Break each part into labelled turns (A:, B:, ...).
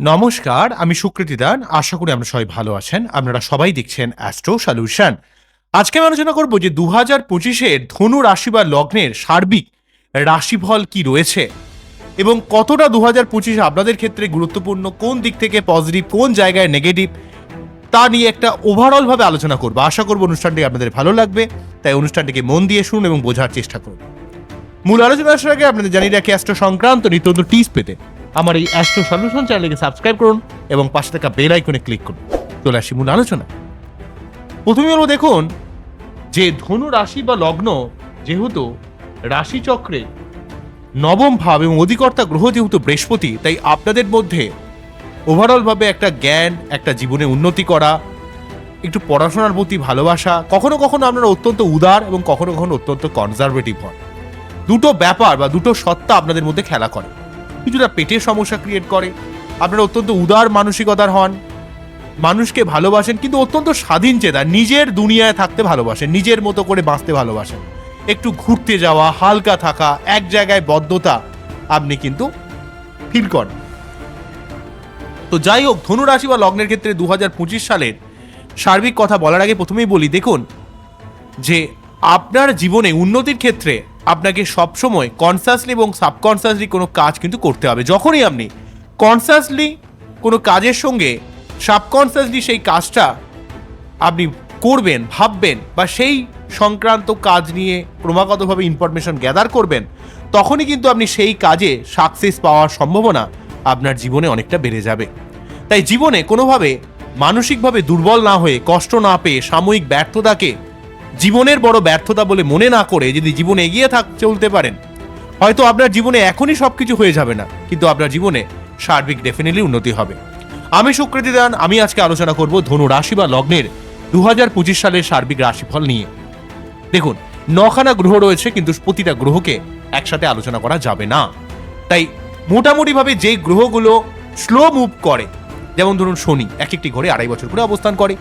A: নমস্কার, আমি সুকৃতি দান। আশা করি আমরা সবাই ভালো আছেন। আপনারা সবাই দেখছেন অ্যাস্ট্রো সলিউশন আজকে আমি আলোচনা করব যে দু হাজার পঁচিশের ধনু রাশি বা লগ্নের সার্বিক রাশিফল কি রয়েছে এবং কতটা দু হাজার পঁচিশে আপনাদের ক্ষেত্রে গুরুত্বপূর্ণ, কোন দিক থেকে পজিটিভ কোন জায়গায় নেগেটিভ তা নিয়ে একটা ওভারঅলভাবে আলোচনা করব। আশা করব অনুষ্ঠানটি আপনাদের ভালো লাগবে। তাই অনুষ্ঠানটিকে মন দিয়ে শুনুন এবং বোঝার চেষ্টা করুন। মূল আলোচনা আসার আগে আপনাদের জানিয়ে রাখি অ্যাস্ট্রো সংক্রান্ত নিত্য টিস পেতে। আমার এই অ্যাস্ট্রো সলিউশন চ্যানেলকে সাবস্ক্রাইব করুন এবং পাশে থাকা বেল আইকনে ক্লিক করুন। চলে আসি মূল আলোচনা। প্রথমে হলো দেখুন যে ধনু রাশি বা লগ্ন যেহেতু রাশিচক্রে নবম ভাব এবং অধিকর্তা গ্রহ যেহেতু বৃহস্পতি, তাই আপনাদের মধ্যে ওভারঅলভাবে একটা জ্ঞান, একটা জীবনে উন্নতি করা, একটু পড়াশোনার প্রতি ভালোবাসা, কখনো কখনো আপনারা অত্যন্ত উদার এবং কখনো কখনো অত্যন্ত কনজারভেটিভ হন। দুটো ব্যাপার বা দুটো সত্তা আপনাদের মধ্যে খেলা করে। কিছুটা পেটের সমস্যা ক্রিয়েট করে। আপনারা অত্যন্ত উদার মানসিকতার হন। মানুষকে ভালোবাসেন, কিন্তু অত্যন্ত স্বাধীন চেতা। নিজের দুনিয়ায় থাকতে ভালোবাসেন, নিজের মতো করে বাঁচতে ভালোবাসেন। একটু ঘুরতে যাওয়া, হালকা থাকা, এক জায়গায় বদ্ধতা, আপনি কিন্তু ফিল করেন। তো যাই হোক, ধনুরাশি বা লগ্নের ক্ষেত্রে দু হাজার পঁচিশ সালের সার্বিক কথা বলার আগে প্রথমেই বলি, দেখুন, যে আপনার জীবনে উন্নতির ক্ষেত্রে আপনাকে সবসময় কনসাসলি এবং সাবকনসাসলি কোনো কাজ কিন্তু করতে হবে। যখনই আপনি কনসাসলি কোনো কাজের সঙ্গে সাবকনসাসলি সেই কাজটা আপনি করবেন, ভাববেন বা সেই সংক্রান্ত কাজ নিয়ে ক্রমাগতভাবে ইনফরমেশন গ্যাদার করবেন, তখনই কিন্তু আপনি সেই কাজে সাকসেস পাওয়ার সম্ভাবনা আপনার জীবনে অনেকটা বেড়ে যাবে। তাই জীবনে কোনোভাবে মানসিকভাবে দুর্বল না হয়ে, কষ্ট না পেয়ে, সাময়িক ব্যর্থতাকে জীবনের বড় ব্যর্থতা বলে মনে না করে যদি জীবনে এগিয়ে থাক, চলতে পারেন। হয়তো আপনার জীবনে এখনই সব কিছু হয়ে যাবে না, কিন্তু আপনার জীবনে সার্বিক ডেফিনেটলি উন্নতি হবে। আমি সুকৃতি দান, আমি আজকে আলোচনা করব ধনু রাশি বা লগ্নের দুহাজার পঁচিশ সালের সার্বিক রাশিফল নিয়ে। দেখুন, নখানা গ্রহ রয়েছে, কিন্তু প্রতিটা গ্রহকে একসাথে আলোচনা করা যাবে না। তাই মোটামুটিভাবে যে গ্রহগুলো স্লো মুভ করে, যেমন ধরুন শনি এক একটি ঘরে আড়াই বছর করে অবস্থান করে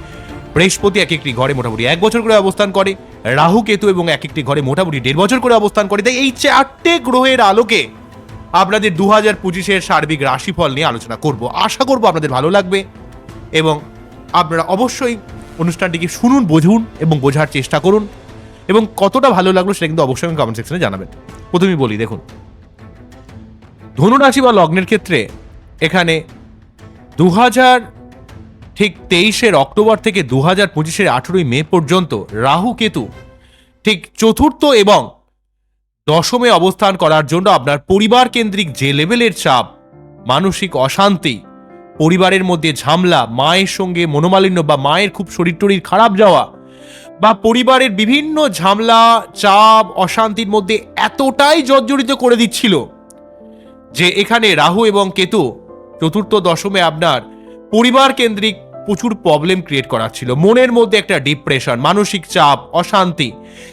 A: বৃহস্পতি এক একটি ঘরে মোটামুটি এক বছর করে অবস্থান করে, রাহু কেতু এবং এক একটি ঘরে মোটামুটি দেড় বছর করে অবস্থান করে। তাই এই চারটে গ্রহের আলোকে আপনাদের দু হাজার পঁচিশের সার্বিক রাশিফল নিয়ে আলোচনা করব। আশা করব আপনাদের ভালো লাগবে এবং আপনারা অবশ্যই অনুষ্ঠানটিকে শুনুন, বুঝুন এবং বোঝার চেষ্টা করুন এবং কতটা ভালো লাগল সেটা কিন্তু অবশ্যই কমেন্ট সেকশনে জানাবেন। প্রথমেই বলি, দেখুন, ধনুরাশি বা লগ্নের ক্ষেত্রে এখানে দু হাজার ঠিক তেইশের অক্টোবর থেকে দু হাজার পঁচিশের আঠেরোই মে পর্যন্ত রাহু কেতু ঠিক চতুর্থ এবং দশমে অবস্থান করার জন্য আপনার পরিবার কেন্দ্রিক যে লেভেলের চাপ, মানসিক অশান্তি, পরিবারের মধ্যে ঝামলা, মায়ের সঙ্গে মনোমালিন্য বা মায়ের খুব শরীর টরীর খারাপ যাওয়া বা পরিবারের বিভিন্ন ঝামলা, চাপ, অশান্তির মধ্যে এতটাই জর্জরিত করে দিচ্ছিল যে এখানে রাহু এবং কেতু চতুর্থ, দশমে আপনার পরিবার কেন্দ্রিক প্রচুর প্রবলেম ক্রিয়েট করাচ্ছিল মনের মধ্যে একটা ডিপ্রেশন মানসিক চাপ, অশান্তি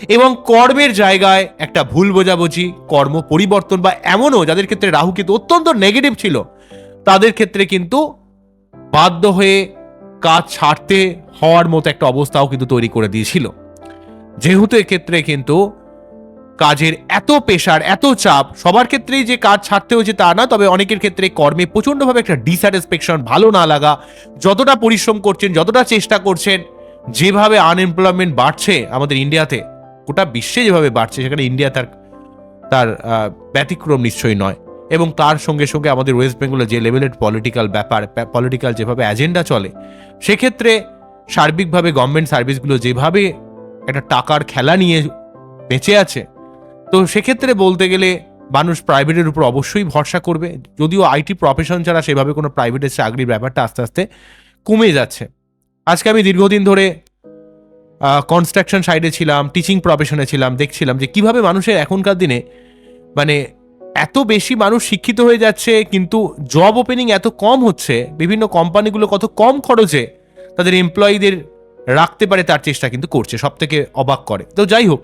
A: এবং কর্মের জায়গায় একটা ভুল বোঝাবুঝি, কর্ম পরিবর্তন বা এমনও যাদের ক্ষেত্রে রাহু কিন্তু অত্যন্ত নেগেটিভ ছিল, তাদের ক্ষেত্রে কিন্তু বাধ্য হয়ে কাজ ছাড়তে হওয়ার মতো একটা অবস্থাও কিন্তু তৈরি করে দিয়েছিল। যেহেতু এক্ষেত্রে কিন্তু কাজের এত পেশার, এত চাপ, সবার ক্ষেত্রেই যে কাজ ছাড়তে হয়েছে তা না তবে অনেকের ক্ষেত্রে কর্মে প্রচণ্ডভাবে একটা ডিস্যাটিসফ্যাকশন ভালো না লাগা, যতটা পরিশ্রম করছেন, যতটা চেষ্টা করছেন, যেভাবে আনএমপ্লয়মেন্ট বাড়ছে আমাদের ইন্ডিয়াতে গোটা বিশ্বে যেভাবে বাড়ছে, সেখানে ইন্ডিয়া তার তার ব্যতিক্রম নিশ্চয়ই নয়। এবং তার সঙ্গে সঙ্গে আমাদের ওয়েস্ট বেঙ্গলে যে লেভেলের পলিটিক্যাল ব্যাপার পলিটিক্যাল যেভাবে অ্যাজেন্ডা চলে, সেক্ষেত্রে সার্বিকভাবে গভর্নমেন্ট সার্ভিসগুলো যেভাবে একটা টাকার খেলা নিয়ে বেঁচে আছে তো সেক্ষেত্রে বলতে গেলে মানুষ প্রাইভেটের উপর অবশ্যই ভরসা করবে। যদিও আইটি প্রফেশন ছাড়া সেভাবে কোনো প্রাইভেটের চাকরির ব্যাপারটা আস্তে আস্তে কমে যাচ্ছে। আজকে আমি দীর্ঘদিন ধরে কনস্ট্রাকশন সাইডে ছিলাম টিচিং প্রফেশনে ছিলাম, দেখছিলাম যে কীভাবে মানুষের এখনকার দিনে মানে এত বেশি মানুষ শিক্ষিত হয়ে যাচ্ছে, কিন্তু জব ওপেনিং এত কম হচ্ছে, বিভিন্ন কোম্পানিগুলো কত কম খরচে তাদের এমপ্লয়ীদের রাখতে পারে তার চেষ্টা কিন্তু করছে সব থেকে অবাক করে। তো যাই হোক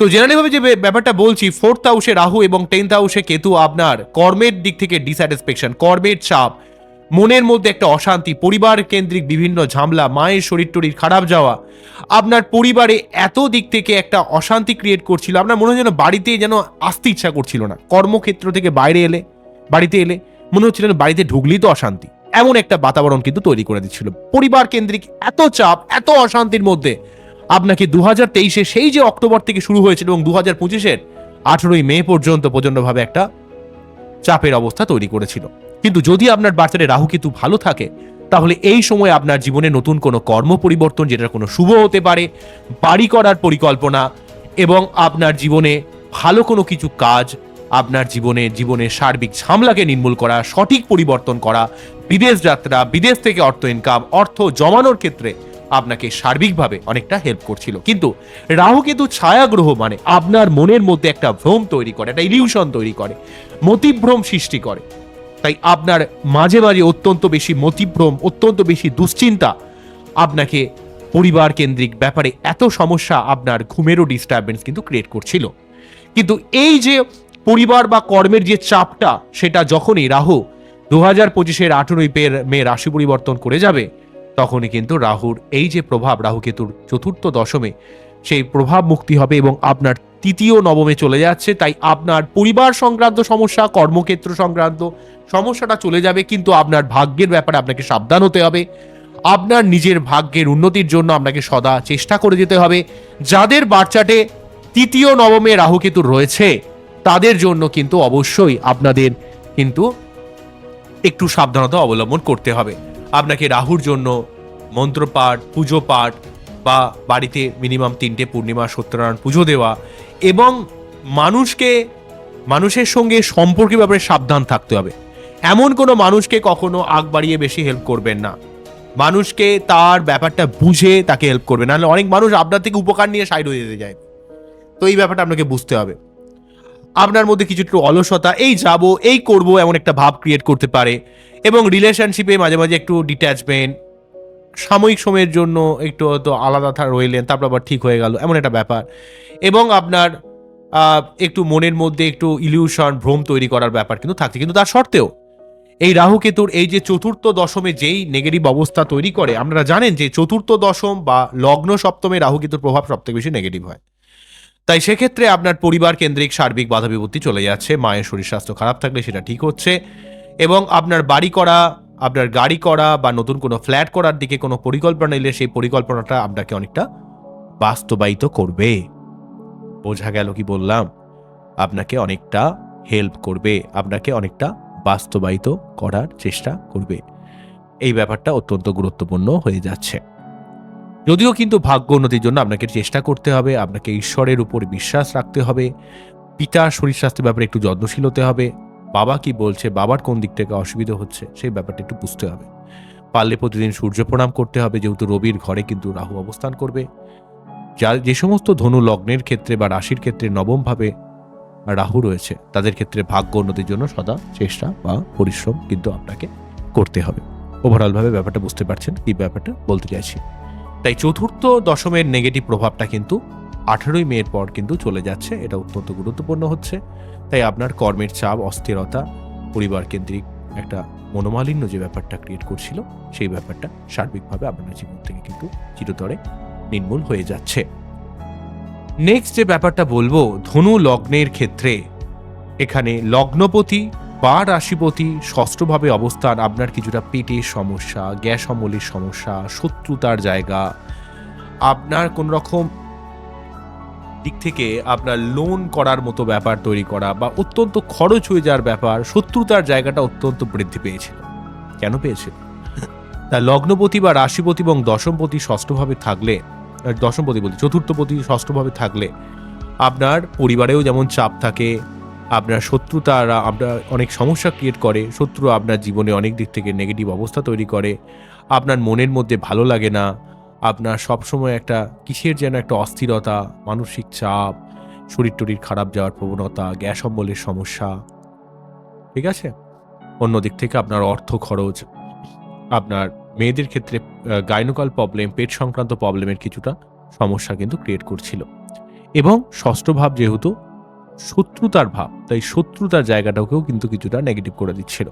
A: তো জেনারেলিভাবে যে ব্যাপারটা বলছি ফোর্থ হাউসে রাহু এবং টেন্থ হাউসে কেতু আপনার কর্মের দিক থেকে ডিস্যাটিসফ্যাকশন কর্মের চাপ, মনের মধ্যে একটা অশান্তি, পরিবার কেন্দ্রিক বিভিন্ন ঝামলা, মায়ের শরীর টরীর খারাপ যাওয়া, আপনার পরিবারে এত দিক থেকে একটা অশান্তি ক্রিয়েট করছিল, আপনার মনে হয় যেন বাড়িতে যেন আসতে ইচ্ছা করছিল না। কর্মক্ষেত্র থেকে বাইরে এলে, বাড়িতে এলে মনে হচ্ছিল বাড়িতে ঢুকলেই তো অশান্তি। এমন একটা বাতাবরণ কিন্তু তৈরি করে দিচ্ছিল। পরিবার কেন্দ্রিক এত চাপ, এত অশান্তির মধ্যে আপনাকে দু হাজার তেইশে সেই যে অক্টোবর থেকে শুরু হয়েছিল এবং দু হাজার পঁচিশের আঠেরোই মে পর্যন্ত প্রচণ্ডভাবে একটা চাপের অবস্থা তৈরি করেছিল। কিন্তু যদি আপনার বাচ্চারে রাহু কেতু ভালো থাকে, তাহলে এই সময় আপনার জীবনে নতুন কোনো কর্ম পরিবর্তন যেটা কোনো শুভ হতে পারে, বাড়ি করার পরিকল্পনা এবং আপনার জীবনে ভালো কোনো কিছু কাজ, আপনার জীবনে, জীবনের সার্বিক ঝামলাকে নির্মূল করা, সঠিক পরিবর্তন করা, বিদেশ যাত্রা, বিদেশ থেকে অর্থ ইনকাম অর্থ জমানোর ক্ষেত্রে আপনাকে সার্বিকভাবে অনেকটা হেল্প করছিল। কিন্তু রাহু কেতু ছায়া গ্রহ মানে আপনার মনের মধ্যে একটা ভ্রম তৈরি করে, একটা ইলিউশন তৈরি করে, মতিভ্রম সৃষ্টি করে। তাই আপনার মাঝে মাঝে অত্যন্ত বেশি মতিভ্রম, অত্যন্ত বেশি দুশ্চিন্তা আপনাকে পরিবার কেন্দ্রিক ব্যাপারে এত সমস্যা আপনার ঘুমেরও ডিস্টারবেন্স কিন্তু ক্রিয়েট করছিল। কিন্তু এই যে পরিবার বা কর্মের যে চাপটা, সেটা যখনই রাহু দু হাজার পঁচিশের আঠেরোই পের মে রাশি পরিবর্তন করে যাবে তখনই কিন্তু রাহুর এই যে প্রভাব, রাহু কেতুর চতুর্থ দশমে, সেই প্রভাব মুক্তি হবে এবং আপনার তৃতীয় নবমে চলে যাচ্ছে। তাই আপনার পরিবার সংক্রান্ত সমস্যা, কর্মক্ষেত্র সংক্রান্ত সমস্যাটা চলে যাবে, কিন্তু আপনার ভাগ্যের ব্যাপারে আপনাকে সাবধান হতে হবে। আপনার নিজের ভাগ্যের উন্নতির জন্য আপনাকে সদা চেষ্টা করে যেতে হবে। যাদের বাচ্চাটে তৃতীয় নবমে রাহুকেতু রয়েছে, তাদের জন্য কিন্তু অবশ্যই আপনাদের কিন্তু একটু সাবধানতা অবলম্বন করতে হবে। আপনাকে রাহুর জন্য মন্ত্রপাঠ পুজো পাঠ বা বাড়িতে মিনিমাম তিনটে পূর্ণিমা, সত্যনারায়ণ পুজো দেওয়া এবং মানুষকে, মানুষের সঙ্গে সম্পর্কের ব্যাপারে সাবধান থাকতে হবে। এমন কোনো মানুষকে কখনো আগ বাড়িয়ে বেশি হেল্প করবেন না। মানুষকে তার ব্যাপারটা বুঝে তাকে হেল্প করবে নাহলে অনেক মানুষ আপনার থেকে উপকার নিয়ে সাইড হয়ে যেতে যায় তো এই ব্যাপারটা আপনাকে বুঝতে হবে। আপনার মধ্যে কিছু একটু অলসতা, এই যাব, এই করব এমন একটা ভাব ক্রিয়েট করতে পারে। এবং রিলেশনশিপে মাঝে মাঝে একটু ডিট্যাচমেন্ট সাময়িক সময়ের জন্য একটু হয়তো আলাদা থা রইলেন, তারপর আবার ঠিক হয়ে গেল, এমন একটা ব্যাপার। এবং আপনার একটু মনের মধ্যে একটু ইলিউশন ভ্রম তৈরি করার ব্যাপার কিন্তু থাকছে। কিন্তু তার সত্ত্বেও, এই রাহু কেতুর এই যে চতুর্থ দশমে যেই নেগেটিভ অবস্থা তৈরি করে, আপনারা জানেন যে চতুর্থ দশম বা লগ্ন সপ্তমে রাহু কেতুর প্রভাব সবথেকে বেশি নেগেটিভ হয়। তাই সেক্ষেত্রে আপনার পরিবার কেন্দ্রিক সার্বিক বাধা বিপত্তি চলে যাচ্ছে, মায়ের শরীর স্বাস্থ্য খারাপ থাকলে সেটা ঠিক হচ্ছে। এবং আপনার বাড়ি করা, আপনার গাড়ি করা বা নতুন কোনো ফ্ল্যাট করার দিকে কোনো পরিকল্পনা নিলে সেই পরিকল্পনাটা আপনাকে অনেকটা বাস্তবায়িত করবে। বোঝা গেল কি বললাম? আপনাকে অনেকটা হেল্প করবে, আপনাকে অনেকটা বাস্তবায়িত করার চেষ্টা করবে। এই ব্যাপারটা অত্যন্ত গুরুত্বপূর্ণ হয়ে যাচ্ছে। যদিও কিন্তু ভাগ্য উন্নতির জন্য আপনাকে চেষ্টা করতে হবে, আপনাকে ঈশ্বরের উপর বিশ্বাস রাখতে হবে, পিতার শরীর স্বাস্থ্যের ব্যাপারে একটু যত্নশীল হতে হবে বাবা কি বলছে, বাবার কোন দিক থেকে অসুবিধা হচ্ছে, সেই ব্যাপারটা একটু বুঝতে হবে। পারলে প্রতিদিন সূর্য প্রণাম করতে হবে, যেহেতু রবির ঘরে কিন্তু রাহু অবস্থান করবে। যা যে সমস্ত ধনু লগ্নের ক্ষেত্রে বা রাশির ক্ষেত্রে নবমভাবে রাহু রয়েছে, তাদের ক্ষেত্রে ভাগ্য উন্নতির জন্য সদা চেষ্টা বা পরিশ্রম কিন্তু আপনাকে করতে হবে। ওভারঅলভাবে ব্যাপারটা বুঝতে পারছেন, কি ব্যাপারটা বলতে চাইছি। তাই চতুর্থ দশমের নেগেটিভ প্রভাবটা কিন্তু আঠারোই মেয়ের পর কিন্তু চলে যাচ্ছে। এটা অত্যন্ত গুরুত্বপূর্ণ হচ্ছে। তাই আপনার কর্মের চাপ, অস্থিরতা, পরিবার কেন্দ্রিক একটা মনোমালিন্য যে ব্যাপারটা ক্রিয়েট করছিল, সেই ব্যাপারটা সার্বিকভাবে আপনার জীবন থেকে কিন্তু চিরতরে নির্মূল হয়ে যাচ্ছে। নেক্সট যে ব্যাপারটা বলব, ধনু লগ্নের ক্ষেত্রে এখানে লগ্নপতি বা রাশিপতি ষষ্ঠভাবে অবস্থান, আপনার কিছুটা পেটের সমস্যা, গ্যাস অম্বলের সমস্যা, শত্রুতার জায়গা, আপনার কোন রকম দিক থেকে আপনার লোন করার মতো ব্যাপার তৈরি করা বা অত্যন্ত খরচ হয়ে যাওয়ার ব্যাপার, শত্রুতার জায়গাটা অত্যন্ত বৃদ্ধি পেয়েছিল। কেন পেয়েছিল? তা লগ্নপতি বা রাশিপতি এবং দশমপতি ষষ্ঠভাবে থাকলে দশমপতি বলছি, চতুর্থপতি ষষ্ঠভাবে থাকলে আপনার পরিবারেও যেমন চাপ থাকে, আপনার শত্রুতারা, আপনার অনেক সমস্যা ক্রিয়েট করে, শত্রু আপনার জীবনে অনেক দিক থেকে নেগেটিভ অবস্থা তৈরি করে, আপনার মনের মধ্যে ভালো লাগে না আপনার সবসময় একটা কিসের যেন একটা অস্থিরতা, মানসিক চাপ, শরীর টরির খারাপ যাওয়ার প্রবণতা, গ্যাস অম্বলের সমস্যা। ঠিক আছে? অন্য দিক থেকে আপনার অর্থ খরচ, আপনার মেয়েদের ক্ষেত্রে গাইনোকাল প্রবলেম পেট সংক্রান্ত প্রবলেমের কিছুটা সমস্যা কিন্তু ক্রিয়েট করছিল। এবং ষষ্ঠ ভাব যেহেতু শত্রুতার ভাব, তাই শত্রুতার জায়গাটাকেও কিন্তু কিছুটা নেগেটিভ করে দিচ্ছিল।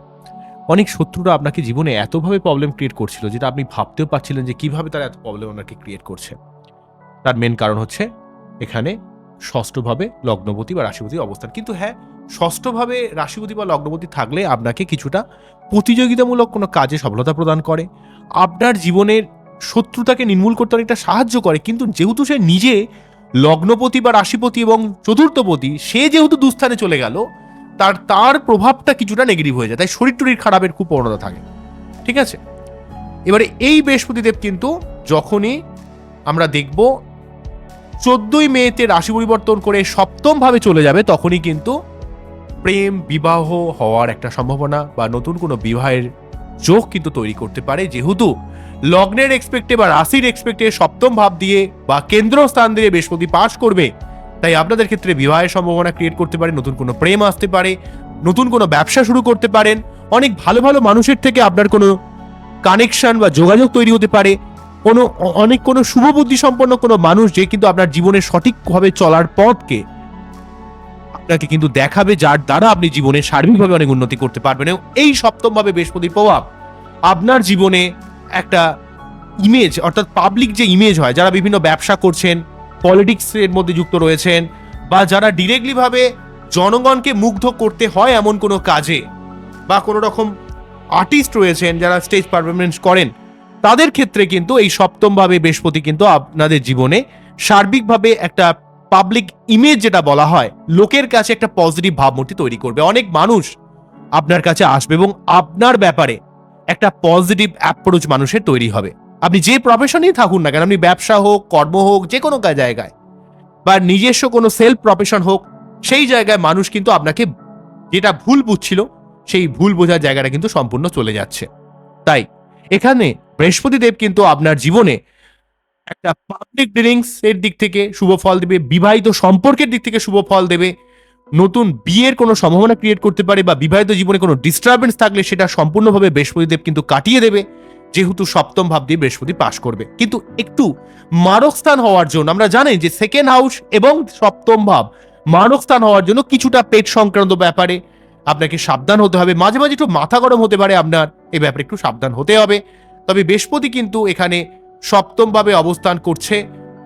A: অনেক শত্রুরা আপনাকে জীবনে এতভাবে প্রবলেম ক্রিয়েট করছিল যেটা আপনি ভাবতেও পারছিলেন যে কীভাবে তারা এত প্রবলেম আপনাকে ক্রিয়েট করছে। তার মেন কারণ হচ্ছে এখানে ষষ্ঠভাবে লগ্নপতি বা রাশিপতির অবস্থান। কিন্তু হ্যাঁ ষষ্ঠভাবে রাশিপতি বা লগ্নপতি থাকলে আপনাকে কিছুটা প্রতিযোগিতামূলক কোনো কাজে সফলতা প্রদান করে। আপনার জীবনের শত্রুতাকে নির্মূল করতে অনেকটা সাহায্য করে। কিন্তু যেহেতু সে নিজে লগ্নপতি বা রাশিপতি এবং চতুর্থপতি, সে যেহেতু দুস্থানে চলে গেল তার তার প্রভাবটা কিছুটা নেগেটিভ হয়ে যায়। তাই শরীর টরীর খারাপের খুব প্রবণতা থাকে। ঠিক আছে? এবারে এই বৃহস্পতিদেব কিন্তু যখনই আমরা দেখব চোদ্দই মেতে রাশি পরিবর্তন করে সপ্তম ভাবে চলে যাবে, তখনই কিন্তু প্রেম বিবাহ হওয়ার একটা সম্ভাবনা বা নতুন কোনো বিবাহের যোগ কিন্তু তৈরি করতে পারে। যেহেতু লগ্নের এক্সপেক্টে বা রাশির এক্সপেক্টে সপ্তম ভাব দিয়ে বা কেন্দ্র স্থান দিয়ে বৃহস্পতি পাশ করবে তাই আপনাদের ক্ষেত্রে বিবাহের সম্ভাবনা ক্রিয়েট করতে পারে, নতুন কোনো প্রেম আসতে পারে, নতুন কোনো ব্যবসা শুরু করতে পারেন, অনেক ভালো ভালো মানুষের থেকে আপনার কোনো কানেকশন বা যোগাযোগ তৈরি হতে পারে, কোনো অনেক কোনো শুভবুদ্ধি সম্পন্ন কোনো মানুষ যে কিন্তু আপনার জীবনের সঠিকভাবে চলার পথকে আপনাকে কিন্তু দেখাবে, যার দ্বারা আপনি জীবনে সার্বিকভাবে অনেক উন্নতি করতে পারবেন এবং এই সপ্তমভাবে বৃহস্পতির প্রভাব আপনার জীবনে একটা ইমেজ অর্থাৎ পাবলিক যে ইমেজ হয়, যারা বিভিন্ন ব্যবসা করছেন পলিটিক্সের মধ্যে যুক্ত রয়েছেন বা যারা ডিরেক্টলি ভাবে জনগণকে মুগ্ধ করতে হয় এমন কোনো কাজে বা কোনো রকম আর্টিস্ট রয়েছেন যারা স্টেজ পারফরমেন্স করেন, তাদের ক্ষেত্রে কিন্তু এই সপ্তমভাবে বৃহস্পতি কিন্তু আপনাদের জীবনে সার্বিকভাবে একটা পাবলিক ইমেজ যেটা বলা হয়, লোকের কাছে একটা পজিটিভ ভাবমূর্তি তৈরি করবে। অনেক মানুষ আপনার কাছে আসবে এবং আপনার ব্যাপারে একটা পজিটিভ অ্যাপ্রোচ মানুষের তৈরি হবে। আপনি যে প্রফেশনেই থাকুন না কেন, আপনি ব্যবসা হোক, কর্ম হোক, যে কোনো জায়গায়, বা নিজস্ব কোনো সেলফ প্রফেশন হোক, সেই জায়গায় মানুষ কিন্তু আপনাকে যেটা ভুল বুঝছিল, সেই ভুল বোঝার জায়গাটা কিন্তু সম্পূর্ণ চলে যাচ্ছে। তাই, এখানে বৃহস্পতি দেব কিন্তু আপনার জীবনে একটা পাবলিক ডিলিংস এর দিক থেকে শুভ ফল দেবে, বিবাহিত সম্পর্কের দিক থেকে শুভ ফল দেবে, নতুন বিয়ের কোনো সম্ভাবনা ক্রিয়েট করতে পারে, বা বিবাহিত জীবনে কোনো ডিস্টারবেন্স থাকলে সেটা সম্পূর্ণভাবে বৃহস্পতিদেব কিন্তু কাটিয়ে দেবে। যেহেতু সপ্তম ভাব দিয়ে বৃহস্পতি পাশ করবে। কিন্তু একটু মারক স্থান হওয়ার জন্য, আমরা জানি যে সেকেন্ড হাউস এবং সপ্তম ভাব মারক স্থান হওয়ার জন্য কিছুটা পেট সংক্রান্ত ব্যাপারে আপনাকে সাবধান হতে হবে। মাঝে মাঝে একটু মাথা গরম হতে পারে আপনার এই ব্যাপারে একটু সাবধান হতে হবে। তবে বৃহস্পতি কিন্তু এখানে সপ্তমভাবে অবস্থান করছে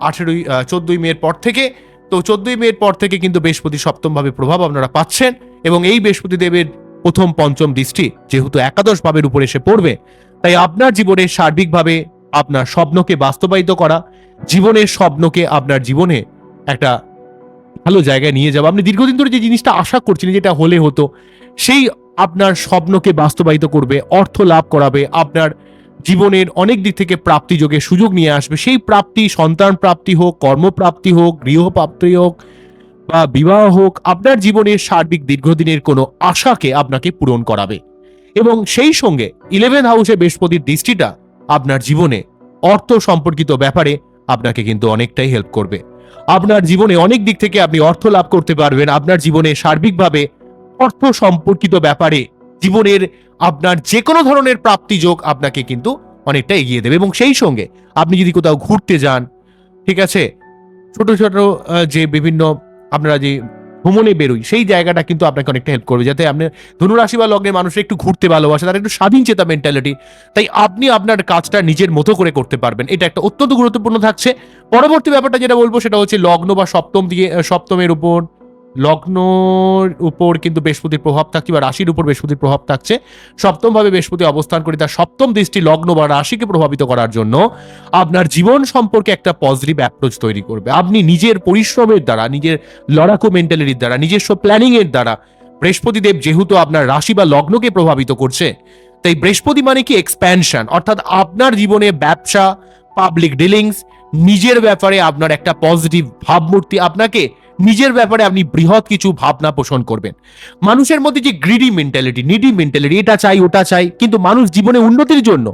A: আঠেরোই চোদ্দই মেয়ের পর থেকে। তো চোদ্দই মেয়ের পর থেকে কিন্তু বৃহস্পতি সপ্তমভাবে প্রভাব আপনারা পাচ্ছেন এবং এই বৃহস্পতি দেবের প্রথম পঞ্চম দৃষ্টি যেহেতু একাদশ ভাবের উপর এসে পড়বে তাই আপনার জীবনে সার্বিকভাবে আপনার স্বপ্নকে বাস্তবায়িত করা, জীবনের স্বপ্নকে আপনার জীবনে একটা ভালো জায়গায় নিয়ে যাব আপনি দীর্ঘদিন ধরে যে জিনিসটা আশা করছিলেন যেটা হলে হতো, সেই আপনার স্বপ্নকে বাস্তবায়িত করবে, অর্থ লাভ করাবে, আপনার জীবনের অনেক দিক থেকে প্রাপ্তি যোগে সুযোগ নিয়ে আসবে। সেই প্রাপ্তি, সন্তান প্রাপ্তি হোক, কর্মপ্রাপ্তি হোক, গৃহপ্রাপ্তি হোক বা বিবাহ হোক, আপনার জীবনের সার্বিক দীর্ঘদিনের কোনো আশাকে আপনাকে পূরণ করাবে। এবং সেই সঙ্গে ইলেভেন হাউসে বৃহস্পতির দৃষ্টিটা আপনার জীবনে, অর্থ সম্পর্কিত ব্যাপারে আপনাকে কিন্তু অনেকটাই হেল্প করবে। আপনার জীবনে অনেক দিক থেকে আপনি অর্থ লাভ করতে পারবেন, আপনার জীবনে সার্বিকভাবে অর্থ সম্পর্কিত ব্যাপারে জীবনের আপনার যে কোনো ধরনের প্রাপ্তি যোগ আপনাকে কিন্তু অনেকটা এগিয়ে দেবে। এবং সেই সঙ্গে আপনি যদি কোথাও ঘুরতে যান, ঠিক আছে? ছোট ছোট যে বিভিন্ন আপনারা যে ভ্রমণে বেরোই। সেই জায়গাটা কিন্তু আপনাকে অনেকটা হেল্প করবে, যাতে আপনি ধনুরাশি বা লগ্নের মানুষের একটু ঘুরতে ভালোবাসে তার একটু স্বাধীন চেতা মেন্টালিটি তাই আপনি আপনার কাজটা নিজের মতো করে করতে পারবেন। এটা একটা অত্যন্ত গুরুত্বপূর্ণ থাকছে। পরবর্তী ব্যাপারটা যেটা বলব, সেটা হচ্ছে লগ্ন বা সপ্তম দিয়ে, সপ্তমের উপর লগ্নর উপর কিন্তু বৃহস্পতির প্রভাব থাকছে বা রাশির উপর বৃহস্পতির প্রভাব থাকছে। সপ্তমভাবে বৃহস্পতি অবস্থান করে তার সপ্তম দৃষ্টি লগ্ন বা রাশিকে প্রভাবিত করার জন্য আপনার জীবন সম্পর্কে একটা পজিটিভ অ্যাপ্রোচ তৈরি করবে। আপনি নিজের পরিশ্রমের দ্বারা, নিজের লড়াকু মেন্টালিটির দ্বারা নিজস্ব প্ল্যানিং এর দ্বারা বৃহস্পতিদেব যেহেতু আপনার রাশি বা লগ্নকে প্রভাবিত করছে, তাই বৃহস্পতি মানে কি? এক্সপ্যানশন অর্থাৎ আপনার জীবনে ব্যবসা পাবলিক ডিলিংস নিজের ব্যাপারে আপনার একটা পজিটিভ ভাবমূর্তি আপনাকে নিজের ব্যাপারে আপনি বৃহৎ কিছু ভাবনা পোষণ করবেন। মানুষের মধ্যে যে গ্রিডি মেন্টালিটি নিডি মেন্টালিটি এটা চাই, ওটা চাই, কিন্তু মানুষ জীবনে উন্নতির জন্য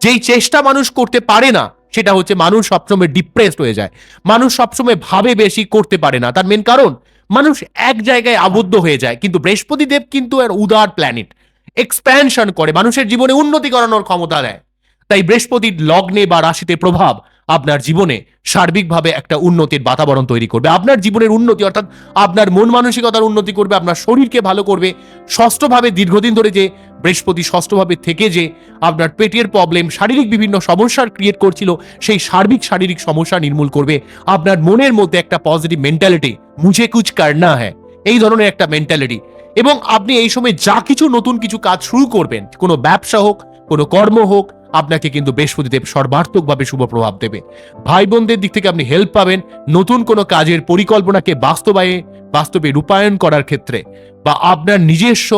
A: যেই চেষ্টা মানুষ করতে পারে না, সেটা হচ্ছে মানুষ সবসময় ডিপ্রেসড হয়ে যায়। মানুষ সবসময় ভাবে বেশি করতে পারে না। তার মেন কারণ, মানুষ এক জায়গায় আবদ্ধ হয়ে যায়, কিন্তু বৃহস্পতি দেব কিন্তু এর উদার প্ল্যানেট এক্সপ্যানশন করে, মানুষের জীবনে উন্নতি করানোর ক্ষমতা দেয়। তাই বৃহস্পতির লগ্নে বা রাশিতে প্রভাব আপনার জীবনে সার্বিকভাবে একটা উন্নতির বাতাবরণ তৈরি করবে। আপনার জীবনের উন্নতি, অর্থাৎ আপনার মন মানসিকতার উন্নতি করবে, আপনার শরীরকে ভালো করবে, ষষ্ঠভাবে দীর্ঘদিন ধরে যে বৃহস্পতি ষষ্ঠভাবে থেকে যে আপনার পেটের প্রবলেম শারীরিক বিভিন্ন সমস্যার ক্রিয়েট করছিল, সেই সার্বিক শারীরিক সমস্যা নির্মূল করবে। আপনার মনের মধ্যে একটা পজিটিভ মেন্টালিটি মুঝে কুছ করনা হ্যাঁ এই ধরনের একটা মেন্টালিটি এবং আপনি এই সময় যা কিছু নতুন কিছু কাজ শুরু করবেন, কোনো ব্যবসা হোক, কোনো কর্ম হোক আপনাকে কিন্তু বৃহস্পতিদেব সর্বার্থকভাবে শুভ প্রভাব দেবে। ভাই বোনদের দিক থেকে আপনি হেল্প পাবেন নতুন কোনো কাজের পরিকল্পনাকে বাস্তবায়ে, বাস্তবে রূপায়ণ করার ক্ষেত্রে বা আপনার নিজস্ব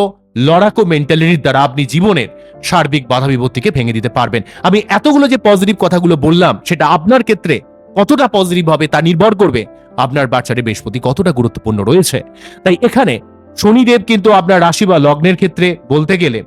A: লড়াকো মেন্টালিটির দ্বারা আপনি জীবনের সার্বিক বাধা বিপত্তিকে ভেঙে দিতে পারবেন। আমি এতগুলো যে পজিটিভ কথাগুলো বললাম, সেটা আপনার ক্ষেত্রে কতটা পজিটিভ হবে তা নির্ভর করবে আপনার বাচ্চারে বৃহস্পতি কতটা গুরুত্বপূর্ণ রয়েছে। তাই এখানে শনিদেব কিন্তু আপনার রাশি বা লগ্নের ক্ষেত্রে বলতে গেলে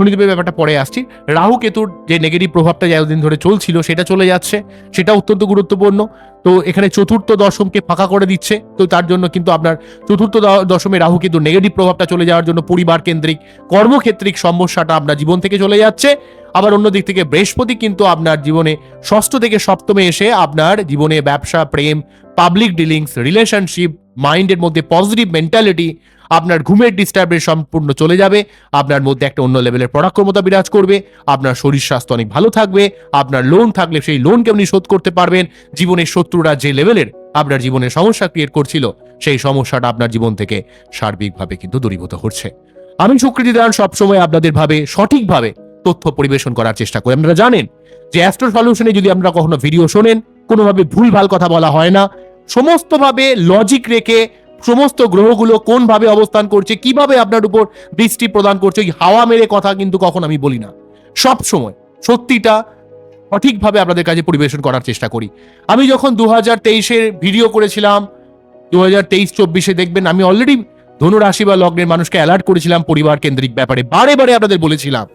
A: শনিদেবের ব্যাপারটা পরে আসছি। রাহু কেতুর যে নেগেটিভ প্রভাবটা এতদিন ধরে চলছিল, সেটা চলে যাচ্ছে সেটা অত্যন্ত গুরুত্বপূর্ণ। তো এখানে চতুর্থ দশমকে ফাঁকা করে দিচ্ছে, তো তার জন্য কিন্তু আপনার চতুর্থ দশমে রাহু কিন্তু নেগেটিভ প্রভাবটা চলে যাওয়ার জন্য পরিবার কেন্দ্রিক কর্মক্ষেত্রিক সমস্যাটা আপনার জীবন থেকে চলে যাচ্ছে। আবার অন্য দিক থেকে বৃহস্পতি কিন্তু আপনার জীবনে ষষ্ঠ থেকে সপ্তমে এসে আপনার জীবনে ব্যবসা, প্রেম পাবলিক ডিলিংস রিলেশনশিপ মাইন্ডের মধ্যে পজিটিভ মেন্টালিটি আপনার ঘুমের ডিস্টার্বের সম্পূর্ণ চলে যাবে, আপনার মধ্যে একটা অন্য লেভেলের পরাক্রমতা বিরাজ করবে, আপনার শরীর স্বাস্থ্য অনেক ভালো থাকবে, আপনার লোন থাকলে সেই লোনকে আপনি শোধ করতে পারবেন, জীবনের শত্রুরা যে লেভেলের আপনার জীবনে সমস্যা ক্রিয়েট করছিল, সেই সমস্যাটা আপনার জীবন থেকে সার্বিকভাবে কিন্তু দূরীভূত হচ্ছে। আমি সুকৃতি দান সবসময় আপনাদের ভাবে, সঠিকভাবে তথ্য পরিবেশন করার চেষ্টা করি। আপনারা জানেন যে অ্যাস্ট্রো সলিউশনে যদি আপনারা কখনো ভিডিও শোনেন, কোনোভাবে ভুলভাল কথা বলা হয় না। সমস্তভাবে লজিক রেখে সমস্ত গ্রহগুলো কোনভাবে অবস্থান করছে, কীভাবে আপনার উপর দৃষ্টি প্রদান করছে, ওই হাওয়া মেরে কথা কিন্তু কখন আমি বলি না। সব সময় সত্যিটা সঠিকভাবে আপনাদের কাছে পরিবেশন করার চেষ্টা করি। আমি যখন দু হাজার তেইশের ভিডিও করেছিলাম দু হাজার তেইশ চব্বিশে দেখবেন আমি অলরেডি ধনুরাশি বা লগ্নের মানুষকে অ্যালার্ট করেছিলাম পরিবার কেন্দ্রিক ব্যাপারে। বারে বারে আপনাদের বলেছিলাম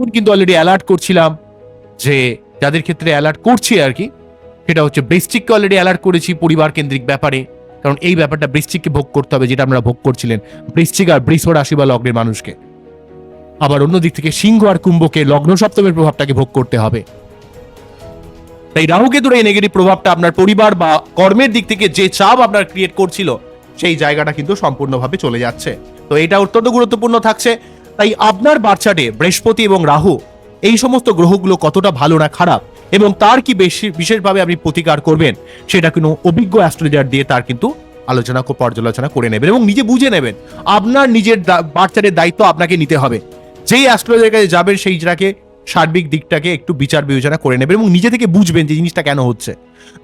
A: এখন কিন্তু অলরেডি অ্যালার্ট করছিলাম যে যাদের ক্ষেত্রে অ্যালার্ট করছি আর কি, সেটা হচ্ছে বৃশ্চিককে অলরেডি অ্যালার্ট করেছি পরিবার কেন্দ্রিক ব্যাপারে। কারণ এই ব্যাপারটা বৃশ্চিককে ভোগ করতে হবে, যেটা আমরা ভোগ করছিলেন। বৃশ্চিক আর বৃষ রাশি বা লগ্নের মানুষকে। আবার অন্য দিক থেকে সিংহ আর কুম্ভকে লগ্ন সপ্তমের প্রভাবটাকে ভোগ করতে হবে। তাই রাহু কেতুর এই নেগেটিভ প্রভাবটা আপনার পরিবার বা কর্মের দিক থেকে যে চাপ আপনার ক্রিয়েট করছিল, সেই জায়গাটা কিন্তু সম্পূর্ণভাবে চলে যাচ্ছে। তো এটা অত্যন্ত গুরুত্বপূর্ণ থাকছে। তাই আপনার বাচ্চাটে বৃহস্পতি এবং রাহু এই সমস্ত গ্রহগুলো কতটা ভালো না খারাপ এবং তার কি বেশি বিশেষভাবে আপনি প্রতিকার করবেন সেটা কোনো অভিজ্ঞ অ্যাস্ট্রোলজার দিয়ে তার কিন্তু আলোচনা পর্যালোচনা করে নেবেন এবং নিজে বুঝে নেবেন আপনার নিজের বাচ্চাদের দায়িত্ব আপনাকে নিতে হবে। যেই অ্যাস্ট্রোলজারের কাছে যাবেন সেইটাকে সার্বিক দিকটাকে একটু বিচার বিবেচনা করে নেবেন এবং নিজে থেকে বুঝবেন যে জিনিসটা কেন হচ্ছে।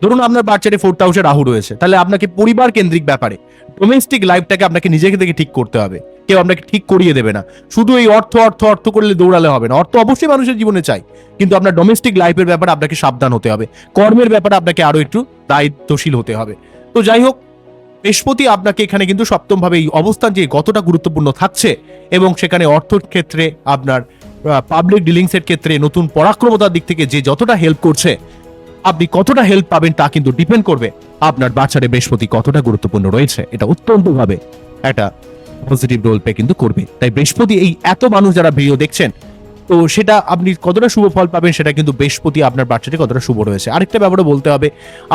A: ধরুন আপনার বাচ্চারে ফোর্থ হাউসে রাহু রয়েছে, তাহলে আপনাকে পরিবার কেন্দ্রিক ব্যাপারে ডোমেস্টিক লাইফটাকে আপনাকে নিজেকে থেকে ঠিক করতে হবে। কেউ আপনাকে ঠিক করিয়ে দেবে না। শুধু এই অর্থ অর্থ অর্থ করলে দৌড়ালে হবে না। অর্থ অবশ্যই মানুষের জীবনে চাই। কিন্তু আপনার ডোমেস্টিক লাইফের ব্যাপারে আপনাকে সাবধান হতে হবে। কর্মের ব্যাপারে আপনাকে আরও একটু দায়িত্বশীল হতে হবে। তো যাই হোক, বৃহস্পতি আপনাকে এখানে কিন্তু সপ্তম ভাবে এই অবস্থান যে কতটা গুরুত্বপূর্ণ থাকছে এবং সেখানে অর্থর ক্ষেত্রে আপনার পাবলিক ডিলিংসের ক্ষেত্রে নতুন পরাক্রমতার দিক থেকে যে যতটা হেল্প করছে, আপনি কতটা হেল্প পাবেন তা কিন্তু ডিপেন্ড করবে। আপনার বাচ্চারে বৃহস্পতি কতটা গুরুত্বপূর্ণ রয়েছে, এটা অত্যন্ত ভাবে একটা পজিটিভ রোল প্লে কিন্তু করবে। তাই বৃহস্পতি এই এত মানুষ যারা ভিডিও দেখছেন, তো সেটা আপনি কতটা শুভ ফল পাবেন সেটা কিন্তু বৃহস্পতি আপনার বাচ্চাটি কতটা শুভ রয়েছে। আরেকটা ব্যাপারে বলতে হবে,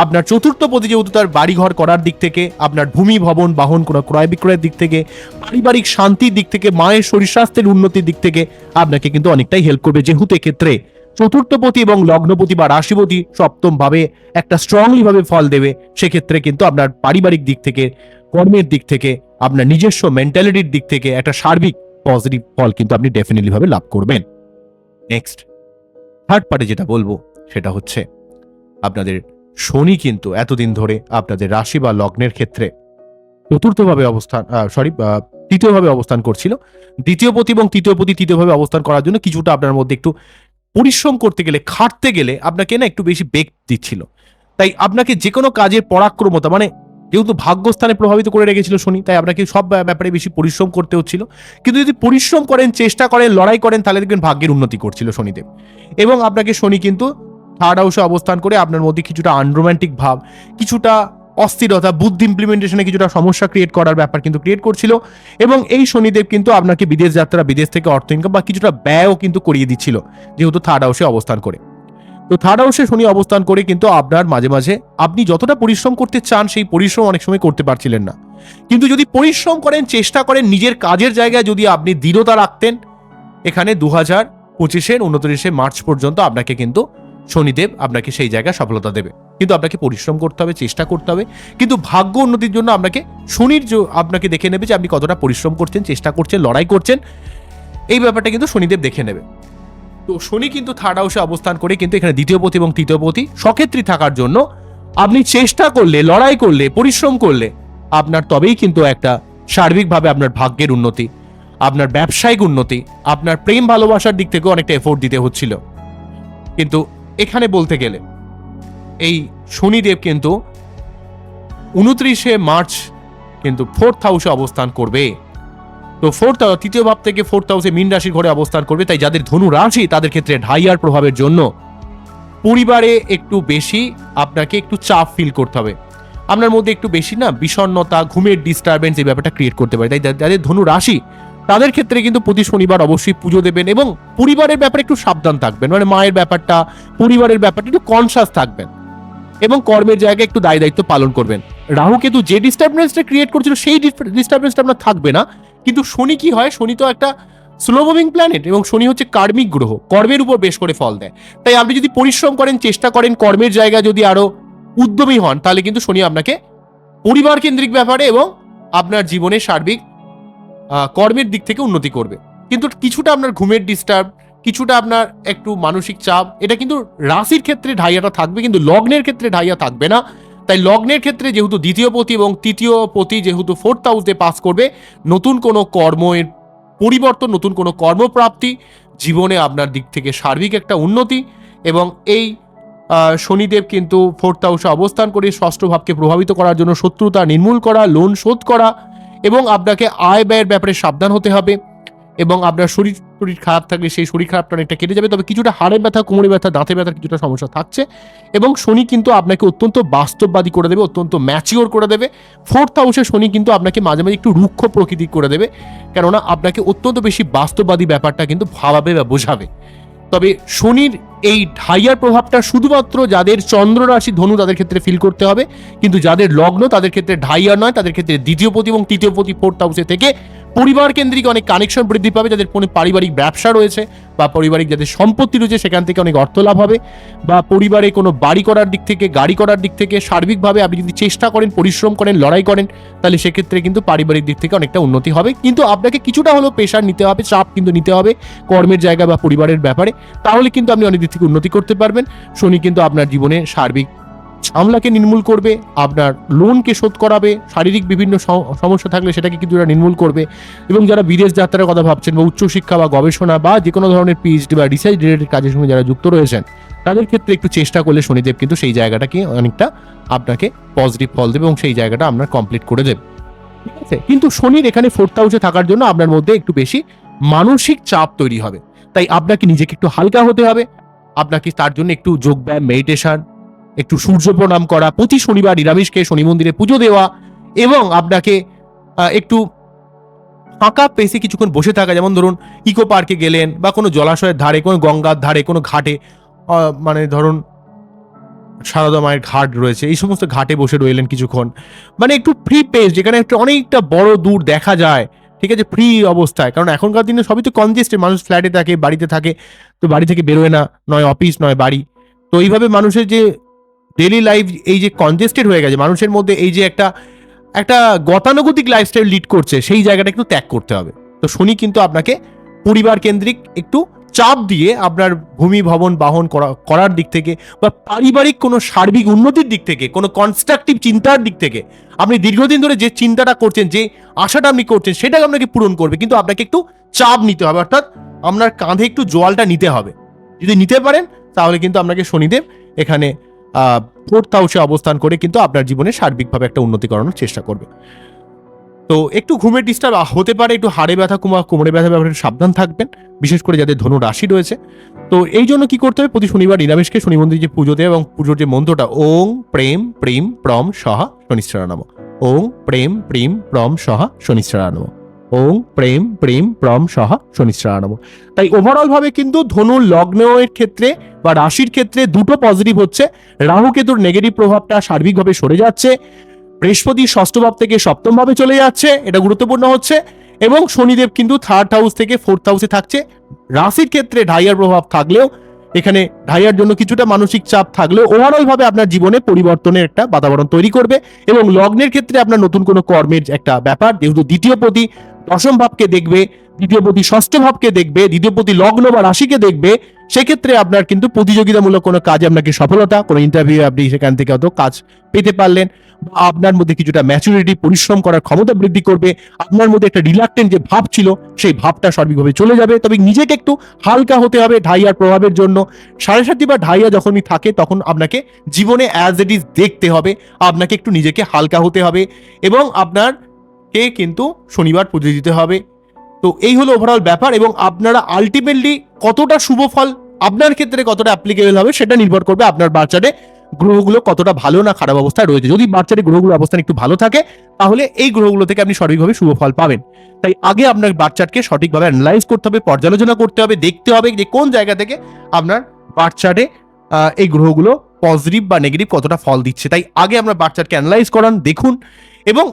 A: আপনার চতুর্থ পতি যেহেতু তার বাড়িঘর করার দিক থেকে, আপনার ভূমি, ভবন, বাহন কোনো ক্রয় বিক্রয়ের দিক থেকে, পারিবারিক শান্তির দিক থেকে, মায়ের শরীর স্বাস্থ্যের উন্নতির দিক থেকে আপনাকে কিন্তু অনেকটাই হেল্প করবে। যেহেতু ক্ষেত্রে চতুর্থপতি এবং লগ্নপতি বা রাশিপতি সপ্তম ভাবে একটা স্ট্রংলি ভাবে ফল দেবে, সেক্ষেত্রে কিন্তু আপনার পারিবারিক দিক থেকে কর্মের দিক থেকে, আপনার নিজস্ব মেন্টালিটির দিক থেকে একটা সার্বিক পজিটিভ ফল কিন্তু আপনি ডেফিনেটলি ভাবে লাভ করবেন। নেক্সট থার্ড পার্টে যেটা বলব, সেটা হচ্ছে আপনাদের শনি কিন্তু এতদিন ধরে আপনাদের রাশি বা লগ্নের ক্ষেত্রে চতুর্থভাবে অবস্থান সরি তৃতীয়ভাবে অবস্থান করছিল। দ্বিতীয় পতি এবং তৃতীয় পতি তৃতীয়ভাবে অবস্থান করার জন্য কিছুটা আপনার মধ্যে একটু পরিশ্রম করতে গেলে, খাটতে গেলে আপনাকে না একটু বেশি বেগ দিচ্ছিল। তাই আপনাকে যে কোনো কাজের পরাক্রমতা মানে যেহেতু ভাগ্যস্থানে প্রভাবিত করে রেখেছিল শনি, তাই আপনাকে সব ব্যাপারে বেশি পরিশ্রম করতে হচ্ছিল। কিন্তু যদি পরিশ্রম করেন, চেষ্টা করেন, লড়াই করেন, তাহলে দেখবেন ভাগ্যের উন্নতি করছিল শনিদেব। এবং আপনাকে শনি কিন্তু থার্ড হাউসে অবস্থান করে আপনার মধ্যে কিছুটা আনরোম্যান্টিক ভাব, কিছুটা অস্থিরতা, বুদ্ধি ইমপ্লিমেন্টেশনে কিছুটা সমস্যা ক্রিয়েট করার ব্যাপার কিন্তু ক্রিয়েট করছিল। এবং এই শনিদেব কিন্তু আপনাকে বিদেশ যাত্রা, বিদেশ থেকে অর্থ ইনকাম বা কিছুটা ব্যয়ও কিন্তু করিয়ে দিচ্ছিল, যেহেতু থার্ড হাউসে অবস্থান করে। তো থার্ড হাউসে শনি অবস্থান করে কিন্তু আপনার মাঝে মাঝে আপনি যতটা পরিশ্রম করতে চান সেই পরিশ্রম অনেক সময় করতে পারছিলেন না। কিন্তু যদি পরিশ্রম করেন, চেষ্টা করেন, নিজের কাজের জায়গায় যদি আপনি দৃঢ়তা রাখতেন, এখানে দু হাজার পঁচিশের উনত্রিশে মার্চ পর্যন্ত আপনাকে কিন্তু শনিদেব আপনাকে সেই জায়গায় সফলতা দেবে। কিন্তু আপনাকে পরিশ্রম করতে হবে, চেষ্টা করতে হবে। কিন্তু ভাগ্য উন্নতির জন্য আপনাকে শনির আপনাকে দেখে নেবে যে আপনি কতটা পরিশ্রম করছেন, চেষ্টা করছেন, লড়াই করছেন, এই ব্যাপারটা কিন্তু শনিদেব দেখে নেবে। তো শনি কিন্তু থার্ড হাউসে অবস্থান করে কিন্তু এখানে দ্বিতীয় পতি এবং তৃতীয় পতি সক্ষেত্রী থাকার জন্য আপনি চেষ্টা করলে, লড়াই করলে, পরিশ্রম করলে আপনার তবেই কিন্তু একটা সার্বিকভাবে আপনার ভাগ্যের উন্নতি, আপনার ব্যবসায়িক উন্নতি, আপনার প্রেম ভালোবাসার দিক থেকেও অনেকটা এফোর্ট দিতে হচ্ছিল। কিন্তু এখানে বলতে গেলে এই শনিদেব কিন্তু উনত্রিশে মার্চ কিন্তু ফোর্থ হাউসে অবস্থান করবে। তো ফোর্থ তৃতীয় ভাব থেকে ফোর্থ হাউসে মীন রাশির ঘরে অবস্থান করবে, তাই যাদের ধনু রাশি, তাদের ক্ষেত্রে ঢাইয়ার প্রভাবের জন্য পরিবারে একটু বেশি আপনাকে একটু চাপ ফিল করতে হবে। আপনার মধ্যে একটু বেশি না বিষণ্ণতা, ঘুমের ডিস্টারবেন্স এই ব্যাপারটা ক্রিয়েট করতে পারে। তাই যাদের ধনু রাশি, তাদের ক্ষেত্রে কিন্তু প্রতি শনিবার অবশ্যই পুজো দেবেন এবং পরিবারের ব্যাপারে একটু সাবধান থাকবেন। মানে মায়ের ব্যাপারটা, পরিবারের ব্যাপারটা একটু কনসাস থাকবেন এবং কর্মের জায়গায় একটু দায় দায়িত্ব পালন করবেন। রাহু কেতু যে ডিস্টারবেন্সটা ক্রিয়েট করছিল, সেই ডিস্টারবেন্সটা আপনার থাকবে না। কিন্তু শনি কি হয়? শনি তো একটা স্লো মুভিং প্ল্যানেট এবং শনি হচ্ছে কার্মিক গ্রহ, কর্মের উপর বেশ করে ফল দেয়। তাই আপনি যদি পরিশ্রম করেন, চেষ্টা করেন, কর্মের জায়গা যদি আরও উদ্যমী হন, তাহলে কিন্তু শনি আপনাকে পরিবার কেন্দ্রিক ব্যাপারে এবং আপনার জীবনের সার্বিক কর্মের দিক থেকে উন্নতি করবে। কিন্তু কিছুটা আপনার ঘুমের ডিস্টার্ব কিছুটা আপনার একটু মানসিক চাপ, এটা কিন্তু রাশির ক্ষেত্রে ঢাইয়াটা থাকবে, কিন্তু লগ্নের ক্ষেত্রে ঢাইয়া থাকবে না। তাই লগ্নের ক্ষেত্রে যেহেতু দ্বিতীয় পতি এবং তৃতীয় পতি যেহেতু ফোর্থ হাউসে পাস করবে, নতুন কোনো কর্মের পরিবর্তন, নতুন কোনো কর্মপ্রাপ্তি জীবনে আপনার দিক থেকে সার্বিক একটা উন্নতি এবং এই শনিদেব কিন্তু ফোর্থ হাউসে অবস্থান করে ষষ্ঠ ভাবকে প্রভাবিত করার জন্য শত্রুতা নির্মূল করা লোন শোধ করা এবং আপনাকে আয় ব্যয়ের ব্যাপারে সাবধান হতে হবে এবং আপনার শরীর শরীর খারাপ থাকলে সেই শরীর খারাপটা অনেকটা কেটে যাবে। তবে কিছুটা হাড়ের ব্যথা কোমরে ব্যথা দাঁতে ব্যথার কিছুটা সমস্যা থাকছে। এবং শনি কিন্তু আপনাকে অত্যন্ত বাস্তববাদী করে দেবে, অত্যন্ত ম্যাচিওর করে দেবে। ফোর্থ হাউসে শনি কিন্তু আপনাকে মাঝে মাঝে একটু রুক্ষ প্রকৃতি করে দেবে। কেননা আপনাকে অত্যন্ত বেশি বাস্তববাদী ব্যাপারটা কিন্তু ভাবাবে বা বোঝাবে। তবে শনির এই ঢাইয়ার প্রভাবটা শুধুমাত্র যাদের চন্দ্র রাশি ধনু তাদের ক্ষেত্রে ফিল করতে হবে। কিন্তু যাদের লগ্ন তাদের ক্ষেত্রে ঢাইয়ার নয়, তাদের ক্ষেত্রে দ্বিতীয় পতি এবং তৃতীয় পতি ফোর্থ হাউসে থেকে পরিবার কেন্দ্রিক অনেক কানেকশন বৃদ্ধি পাবে, যাদের কোনো পারিবারিক ব্যবসা রয়েছে বা পারিবারিক যাদের সম্পত্তি রয়েছে, সেখান থেকে অনেক অর্থ লাভ হবে। বা পরিবারে কোনো বাড়ি করার দিক থেকে, গাড়ি করার দিক থেকে, সার্বিকভাবে আপনি যদি চেষ্টা করেন, পরিশ্রম করেন, লড়াই করেন, তাহলে সেক্ষেত্রে কিন্তু পারিবারিক দিক থেকে অনেকটা উন্নতি হবে। কিন্তু আপনাকে কিছুটা হলেও প্রেশার নিতে হবে, চাপ কিন্তু নিতে হবে কর্মের জায়গা বা পরিবারের ব্যাপারে। তাহলে কিন্তু আপনি অনেক দিক থেকে উন্নতি করতে পারবেন। শনি কিন্তু আপনার জীবনে সার্বিক ঝামলাকে নির্মূল করবে, আপনার লোনকে শোধ করাবে, শারীরিক বিভিন্ন সমস্যা থাকলে সেটাকে কিন্তু এরা নির্মূল করবে। এবং যারা বিদেশ যাত্রার কথা ভাবছেন বা উচ্চশিক্ষা বা গবেষণা বা যে কোনো ধরনের পিএইচডি বা রিসার্চ রিলেটেড কাজের সঙ্গে যারা যুক্ত রয়েছেন, তাদের ক্ষেত্রে একটু চেষ্টা করলে শনিদেব কিন্তু সেই জায়গাটাকে অনেকটা আপনাকে পজিটিভ ফল দেবে এবং সেই জায়গাটা আপনার কমপ্লিট করে দেবে। ঠিক আছে? কিন্তু শনির এখানে ফোর্থ হাউসে থাকার জন্য আপনার মধ্যে একটু বেশি মানসিক চাপ তৈরি হবে। তাই আপনাকে নিজেকে একটু হালকা হতে হবে। আপনাকে তার জন্য একটু যোগব্যায়াম মেডিটেশন একটু সূর্য প্রণাম করা, প্রতি শনিবার নিরামিষকে শনি মন্দিরে পুজো দেওয়া এবং আপনাকে একটু ফাঁকা পেসে কিছুক্ষণ বসে থাকা, যেমন ধরুন ইকো পার্কে গেলেন বা কোনো জলাশয়ের ধারে, কোনো গঙ্গার ধারে, কোনো ঘাটে মানে ধরুন সারদা মায়ের ঘাট রয়েছে, এই সমস্ত ঘাটে বসে রইলেন কিছুক্ষণ। মানে একটু ফ্রি পেস যেখানে একটা অনেকটা বড় দূর দেখা যায়, ঠিক আছে? ফ্রি অবস্থায়, কারণ এখনকার দিনে সবই তো কনজেস্টেড মানুষ ফ্ল্যাটে থাকে, বাড়িতে থাকে, তো বাড়ি থেকে বেরোয় না, নয় অফিস নয় বাড়ি। তো এইভাবে মানুষের যে ডেলি লাইফ এই যে কনজেস্টেড হয়ে গেছে, মানুষের মধ্যে এই যে একটা একটা গতানুগতিক লাইফস্টাইল লিড করছে, সেই জায়গাটা একটু ত্যাগ করতে হবে। তো শনি কিন্তু আপনাকে পরিবার কেন্দ্রিক একটু চাপ দিয়ে আপনার ভূমি, ভবন, বাহন করা, করার দিক থেকে বা পারিবারিক কোনো সার্বিক উন্নতির দিক থেকে, কোনো কনস্ট্রাকটিভ চিন্তার দিক থেকে আপনি দীর্ঘদিন ধরে যে চিন্তাটা করছেন, যে আশাটা আপনি করছেন, সেটাকে আপনাকে পূরণ করবে। কিন্তু আপনাকে একটু চাপ নিতে হবে, অর্থাৎ আপনার কাঁধে একটু জোয়ালটা নিতে হবে। যদি নিতে পারেন, তাহলে কিন্তু আপনাকে শনিদেব এখানে ফোর্থ হাউসে অবস্থান করে কিন্তু আপনার জীবনে সার্বিকভাবে একটা উন্নতি করানোর চেষ্টা করবে। তো একটু ঘুমের ডিস্টার্ব হতে পারে একটু হাড়ে ব্যথা, কুমা, কোমরে ব্যথা ব্যাপারে সাবধান থাকবেন। বিশেষ করে যাদের ধনু রাশি রয়েছে। তো এই জন্য কি করতে হবে? প্রতি শনিবার নিরামিষকে শনি মন্দিরে যে পুজো দেয় এবং পুজোর যে মন্ত্রটা, ওং, প্রেম প্রেম, প্রম, সহা শনিশ্চরা নম। ওং, প্রেম প্রেম, প্রম, সহা শনিশ্চরা নম। ওং, প্রেম প্রেম, প্রম সহা শনিশ্চরা নম তাই ওভারঅল ভাবে কিন্তু ধনু লগ্নের ক্ষেত্রে বা রাশির ক্ষেত্রে দুটো পজিটিভ হচ্ছে। রাহু কেতুর নেগেটিভ প্রভাবটা সার্বিকভাবে সরে যাচ্ছে। বৃহস্পতি ষষ্ঠ ভাব থেকে সপ্তম ভাবে চলে যাচ্ছে, এটা গুরুত্বপূর্ণ হচ্ছে। এবং শনিদেব কিন্তু থার্ড হাউস থেকে ফোর্থ হাউসে থাকছে। রাশির ক্ষেত্রে ঢাইয়ার প্রভাব থাকলেও, এখানে ঢাইয়ার জন্য কিছুটা মানসিক চাপ থাকলেও ওভারঅল ভাবে আপনার জীবনে পরিবর্তনের একটা বাতাবরণ তৈরি করবে। এবং লগ্নের ক্ষেত্রে আপনার নতুন কোনো কর্মের একটা ব্যাপার, যেহেতু দ্বিতীয় প্রতি দশম ভাবকে দেখবে, দ্বিতীয় প্রতি ষষ্ঠ ভাবকে দেখবে, দ্বিতীয় প্রতি লগ্ন বা রাশিকে দেখবে, সেক্ষেত্রে আপনার কিন্তু প্রতিযোগিতামূলক কোনো কাজে আপনাকে সফলতা, কোনো ইন্টারভিউ আপনি সেখান থেকে হয়তো কাজ পেতে পারলেন বা আপনার মধ্যে কিছুটা ম্যাচুরিটি পরিশ্রম করার ক্ষমতা বৃদ্ধি করবে, আপনার মধ্যে একটা রিলাক্টেন্ট যে ভাব ছিল, সেই ভাবটা সর্বিকভাবে চলে যাবে। তবে নিজেকে একটু হালকা হতে হবে ঢাইয়ার প্রভাবের জন্য। সাড়ে সাতটি বা ঢাইয়া যখনই থাকে, তখন আপনাকে জীবনে অ্যাজ ইট ইজ দেখতে হবে, আপনাকে একটু নিজেকে হালকা হতে হবে এবং আপনার কে কিন্তু শনিবার পুজো দিতে হবে। তো এই হলো ওভারঅল ব্যাপার এবং আপনারা আলটিমেটলি কতটা শুভ ফল আপনার ক্ষেত্রে কতটা অ্যাপ্লিকেবল হবে সেটা নির্ভর করবে আপনার বাচ্চারে গ্রহগুলো কতটা ভালো না খারাপ অবস্থায় রয়েছে। যদি বাচ্চারে গ্রহগুলো অবস্থান একটু ভালো থাকে, তাহলে এই গ্রহগুলো থেকে আপনি সঠিকভাবে শুভ ফল পাবেন। তাই আগে আপনার বাচ্চাকে সঠিকভাবে অ্যানালাইজ করতে হবে, পর্যালোচনা করতে হবে, দেখতে হবে যে কোন জায়গা থেকে আপনার বাচ্চারে এই গ্রহগুলো পজিটিভ বা নেগেটিভ কতটা ফল দিচ্ছে। তাই আগে আপনার বাচ্চাকে অ্যানালাইজ করান, দেখুন এবং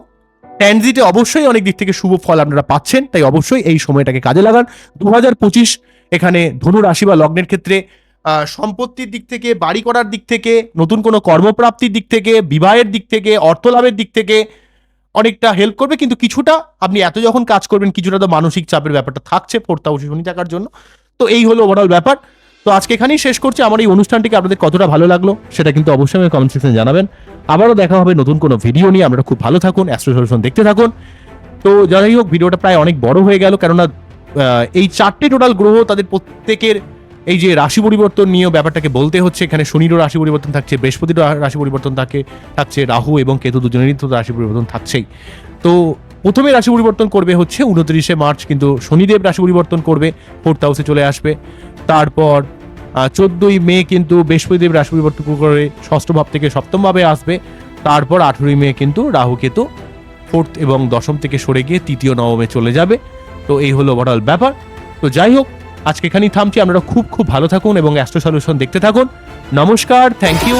A: ট্যানজিটে অবশ্যই অনেক দিক থেকে শুভ ফল আপনারা পাচ্ছেন, তাই অবশ্যই এই সময়টাকে কাজে লাগান। দু এখানে ধনু রাশি বা লগ্নের ক্ষেত্রে সম্পত্তির দিক থেকে, বাড়ি করার দিক থেকে, নতুন কোনো কর্মপ্রাপ্তির দিক থেকে, বিবাহের দিক থেকে, অর্থলাভের দিক থেকে অনেকটা হেল্প করবে। কিন্তু কিছুটা আপনি এত যখন কাজ করবেন, কিছুটা তো মানসিক চাপের ব্যাপারটা থাকছে, ফোর্থ হাউসে শনি থাকার জন্য। তো এই হলো ওভারঅল ব্যাপার। তো আজকে এখানেই শেষ করছি। আমার এই অনুষ্ঠানটিকে আপনাদের কতটা ভালো লাগল সেটা কিন্তু অবশ্যই কমেন্ট সেকশনে জানাবেন। আবারও দেখা হবে নতুন কোনো ভিডিও নিয়ে। আপনারা খুব ভালো থাকুন অ্যাস্ট্রো সলিউশন দেখতে থাকুন। তো যাই হোক ভিডিওটা প্রায় অনেক বড় হয়ে গেল। কেননা এই চারটে টোটাল গ্রহ তাদের প্রত্যেকের এই যে রাশি পরিবর্তন নিয়েও ব্যাপারটাকে বলতে হচ্ছে। এখানে শনিরও রাশি পরিবর্তন থাকছে, বৃহস্পতিরও রাশি পরিবর্তন থাকে থাকছে, রাহু এবং কেতু দুজনেরই তো রাশি পরিবর্তন থাকছেই। তো প্রথমে রাশি পরিবর্তন করবে হচ্ছে উনত্রিশে মার্চ, কিন্তু শনিদেব রাশি পরিবর্তন করবে ফোর্থ হাউসে চলে আসবে। তারপর চোদ্দই মে কিন্তু বৃহস্পতিদেব রাশি পরিবর্তন করে ষষ্ঠ ভাব থেকে সপ্তম ভাবে আসবে। তারপর আঠেরোই মে কিন্তু রাহু কেতু ফোর্থ এবং দশম থেকে সরে গিয়ে তৃতীয় নবমে চলে যাবে। তো এই হলো ওভারঅল ব্যাপার। তো যাই হোক, আজকে এখানেই থামছি। আপনারা খুব খুব ভালো থাকুন এবং অ্যাস্ট্রো সলিউশন দেখতে থাকুন। নমস্কার থ্যাংক ইউ